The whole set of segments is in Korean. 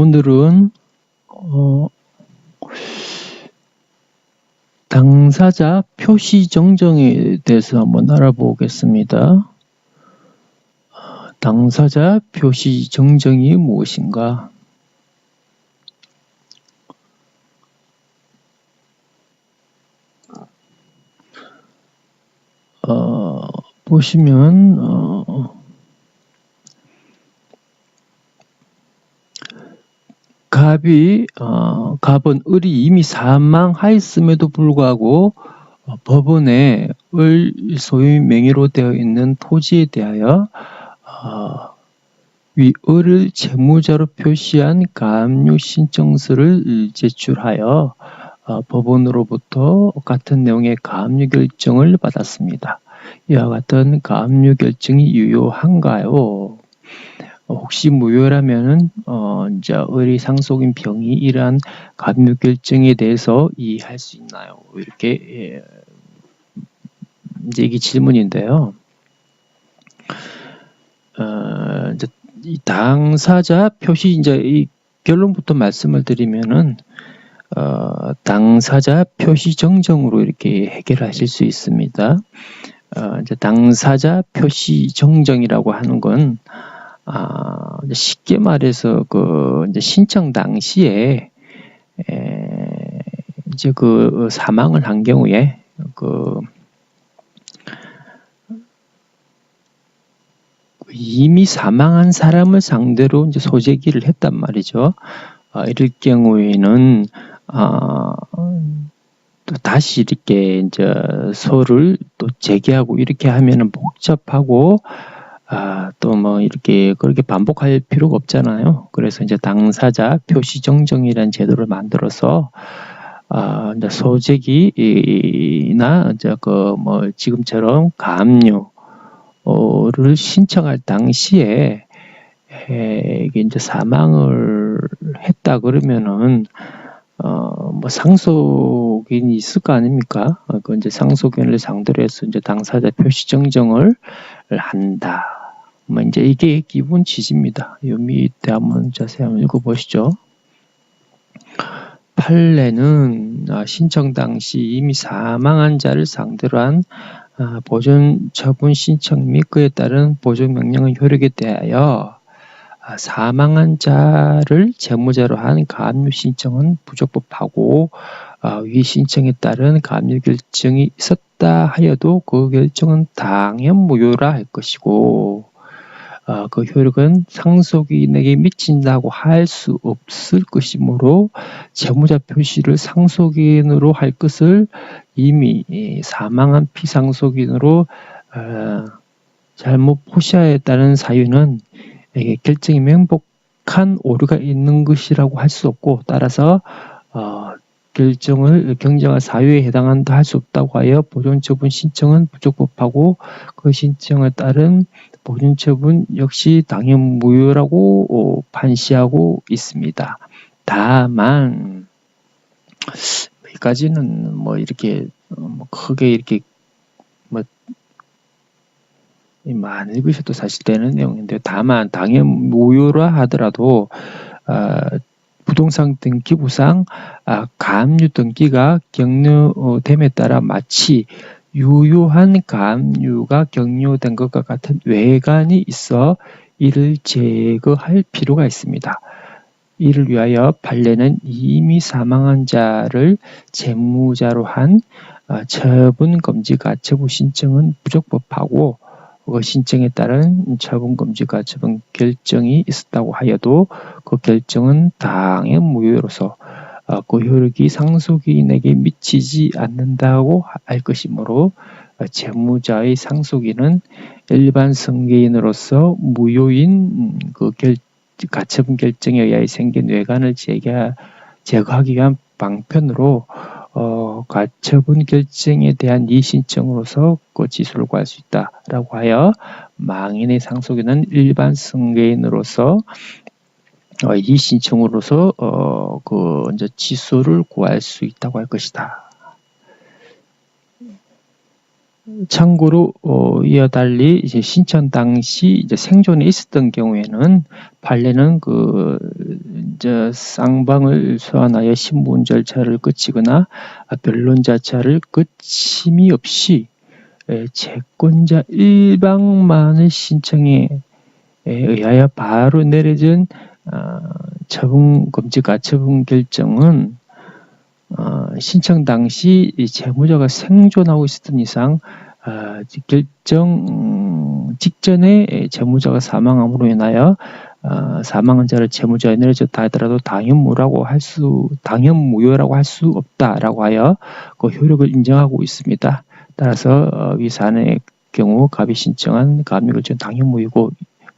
오늘은 어, 당사자 표시 정정에 대해서 한번 알아보겠습니다. 당사자 표시 정정이 무엇인가? 어, 보시면 어, 갑이 어, 갑은 을이 이미 사망하였음에도 불구하고 어, 법원에 을 소유 명의로 되어 있는 토지에 대하여 어, 위 을을 채무자로 표시한 가압류 신청서를 제출하여 어, 법원으로부터 같은 내용의 가압류 결정을 받았습니다. 이와 같은 가압류 결정이 유효한가요? 어, 혹시 무효라면은 어 이제 의리 상속인 병이 이러한 가압류 결정에 대해서 이해할 수 있나요? 이렇게 예, 이제 이게 질문인데요. 어, 이제 이 당사자 표시 이제 이 결론부터 말씀을 드리면은 어, 당사자 표시 정정으로 이렇게 해결하실 수 있습니다. 어, 이제 당사자 표시 정정이라고 하는 건 아, 쉽게 말해서 그 이제 신청 당시에 에, 이제 그 사망을 한 경우에 그 이미 사망한 사람을 상대로 이제 소재기를 했단 말이죠. 어, 이럴 경우에는 어, 또 다시 이렇게 이제 소를 또 재개하고 이렇게 하면은 복잡하고 아, 또 뭐 이렇게 그렇게 반복할 필요가 없잖아요. 그래서 이제 당사자 표시 정정이라는 제도를 만들어서 아, 이제 소재기나 이제 그 뭐 지금처럼 가압류를 신청할 당시에 이게 이제 사망을 했다 그러면은 어, 뭐 상속인이 있을 거 아닙니까? 어, 그 이제 상속인을 상대로 해서 이제 당사자 표시 정정을 한다. 뭐 이제 이게 기본 취지입니다. 요 밑에 한번 자세히 한번 읽어보시죠. 판례는 아, 신청 당시 이미 사망한 자를 상대로 한 아, 보존 처분 신청 및 그에 따른 보존 명령의 효력에 대하여 아, 사망한 자를 재무자로 한 가압류 신청은 부적법하고 위 신청에 따른 가압류 결정이 있었다 하여도 그 결정은 당연 무효라 할 것이고 어, 그 효력은 상속인에게 미친다고 할 수 없을 것이므로 채무자 표시를 상속인으로 할 것을 이미 사망한 피상속인으로 어, 잘못 포시하였다는 사유는 결정이 명복한 오류가 있는 것이라고 할 수 없고 따라서 어, 결정을 경정할 사유에 해당한다 할 수 없다고 하여 보존처분 신청은 부적법하고 그 신청에 따른 보존처분 역시 당연 무효라고 어, 판시하고 있습니다. 다만 여기까지는 뭐 이렇게 어, 뭐 크게 이렇게 뭐 많이 읽으셔도 사실 되는 내용인데 다만 당연 무효라 하더라도 어, 부동산 등기부상 아, 가압류 등기가 격려됨에 따라 마치 유효한 가압류가 격려된 것과 같은 외관이 있어 이를 제거할 필요가 있습니다. 이를 위하여 판례는 이미 사망한 자를 재무자로 한 아, 처분 금지 가처분 신청은 부적법하고 그 신청에 따른 처분 금지 가처분 결정이 있었다고 하여도 그 결정은 당연 무효로서 어, 그 효력이 상속인에게 미치지 않는다고 할 것이므로 어, 재무자의 상속인은 일반 승계인으로서 무효인 음, 그 결, 가처분 결정에 의하여 생긴 외관을 제거, 제거하기 위한 방편으로 어, 가처분 결정에 대한 이신청으로서 그 지수를 구할 수 있다라고 하여 망인의 상속인은 일반 승계인으로서 어, 이 신청으로서 어, 그 이제 지수를 구할 수 있다고 할 것이다. 참고로 어, 이와 달리 이제 신청 당시 이제 생존에 있었던 경우에는 판례는 그 이제 쌍방을 소환하여 신분 절차를 거치거나 변론 절차를 거침이 없이 에, 채권자 일방만의 신청에 의하여 바로 내려진 어, 처분 검증 가처분 결정은 어, 신청 당시 이 채무자가 생존하고 있었던 이상 어, 결정 음, 직전에 채무자가 사망함으로 인하여 어, 사망한 자를 채무자에 내려졌다 하더라도 당연무라고 할 수, 당연무효라고 할 수 없다라고 하여 그 효력을 인정하고 있습니다. 따라서 어, 위 사안의 경우 갑이 신청한 가압류결정 당연무효고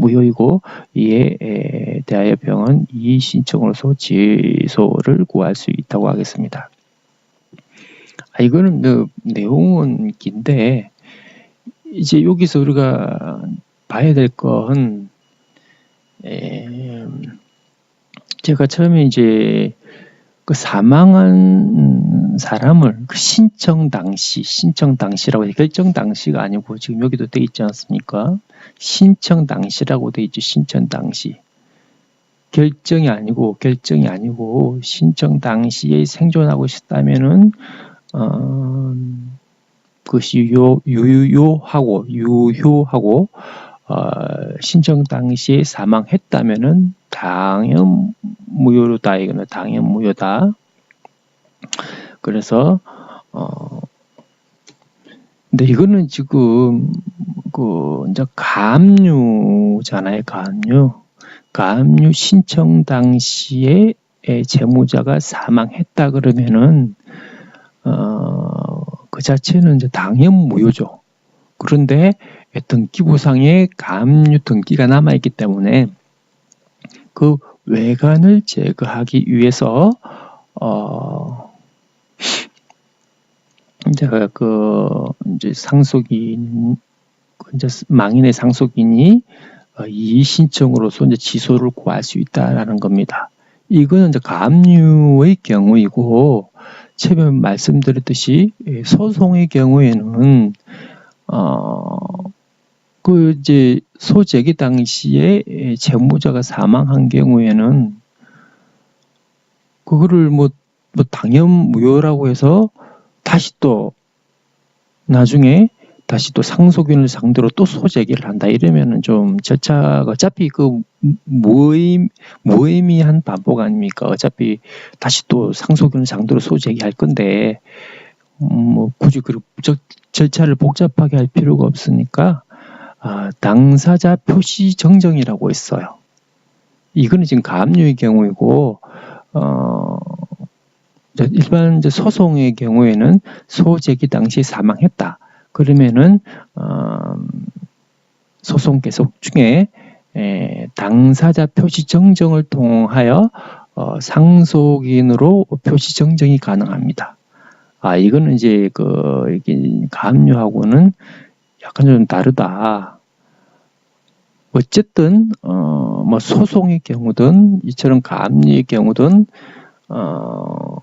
무효이고 이에 대하여 병은 이 신청으로서 취소를 구할 수 있다고 하겠습니다. 아, 이거는 그 내용은 긴데 이제 여기서 우리가 봐야 될 건 제가 처음에 이제 그 사망한 사람을 그 신청 당시, 신청 당시라고 해 결정 당시가 아니고 지금 여기도 돼 있지 않습니까? 신청 당시라고 돼 있죠. 신청 당시. 결정이 아니고 결정이 아니고 신청 당시에 생존하고 있었다면은 어, 그것이 유효, 유효하고 유효하고 어, 신청 당시에 사망했다면은 당연 무효다 이거는 당연 무효다. 그래서 어 근데 이거는 지금 그 이제 가압류잖아요, 가압류. 가압류 신청 당시에 재무자가 사망했다 그러면은 어, 그 자체는 이제 당연 무효죠. 그런데 등기부상에 가압류 등기가 남아 있기 때문에 그 외관을 제거하기 위해서 어 이제 그 이제 상속인 이제 망인의 상속인이 어, 이의 신청으로서 이제 지소를 구할 수 있다라는 겁니다. 이거는 이제 가압류의 경우이고 처음에 말씀드렸듯이 예, 소송의 경우에는 어그 이제 소재기 당시에 채무자가 사망한 경우에는 그거를 뭐, 뭐 당연 무효라고 해서 다시 또 나중에 다시 또 상속인을 상대로 또 소재기를 한다 이러면은 좀 절차가 어차피 그 모임 모임이한 반복 아닙니까? 어차피 다시 또 상속인을 상대로 소재기할 건데 음, 뭐 굳이 그 절차를 복잡하게 할 필요가 없으니까 아, 당사자 표시 정정이라고 있어요. 이거는 지금 가압류의 경우이고 어, 일반 소송의 경우에는 소재기 당시 사망했다. 그러면은 어, 소송 계속 중에 에, 당사자 표시 정정을 통하여 어, 상속인으로 표시 정정이 가능합니다. 아 이거는 이제 그 이게 가압류하고는 약간 좀 다르다. 어쨌든 어 뭐 소송의 경우든 이처럼 가압류의 경우든 어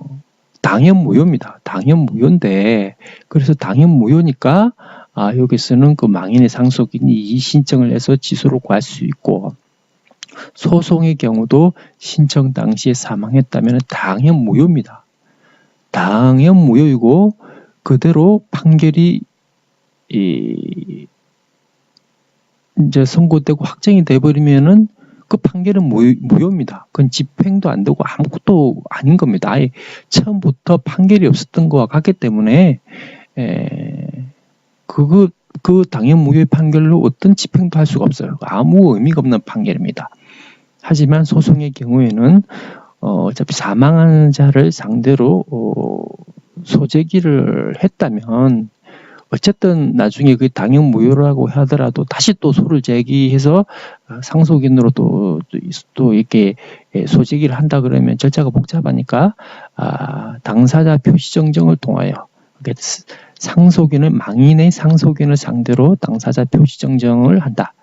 당연 무효입니다. 당연 무효인데 그래서 당연 무효니까 아, 여기서는 그 망인의 상속인이 이 신청을 해서 지소를 구할 수 있고 소송의 경우도 신청 당시에 사망했다면 당연 무효입니다. 당연 무효이고 그대로 판결이 이 이제 선고되고 확정이 돼버리면은 그 판결은 무효, 입니다 그건 집행도 안 되고 아무것도 아닌 겁니다. 아예 처음부터 판결이 없었던 거와 같기 때문에 에, 그거 그 당연 무효의 판결로 어떤 집행도 할 수가 없어요. 아무 의미가 없는 판결입니다. 하지만 소송의 경우에는 어, 어차피 사망한 자를 상대로 어, 소재기를 했다면 어쨌든 나중에 그 당연 무효라고 하더라도 다시 또 소를 제기해서 어, 상속인으로 또, 또 이렇게 예, 소재기를 한다 그러면 절차가 복잡하니까 아, 당사자 표시 정정을 통하여 상속인을 망인의 상속인을 상대로 당사자 표시 정정을 한다.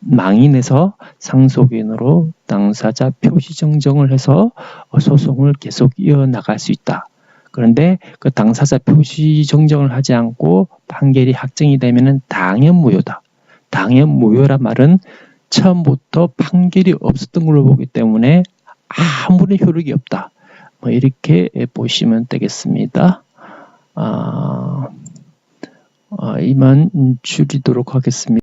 망인에서 상속인으로 당사자 표시 정정을 해서 소송을 계속 이어나갈 수 있다. 그런데 그 당사자 표시 정정을 하지 않고 판결이 확정이 되면은 당연 무효다. 당연 무효란 말은 처음부터 판결이 없었던 걸로 보기 때문에 아무런 효력이 없다. 뭐 이렇게 보시면 되겠습니다. 아, 아, 이만 줄이도록 하겠습니다.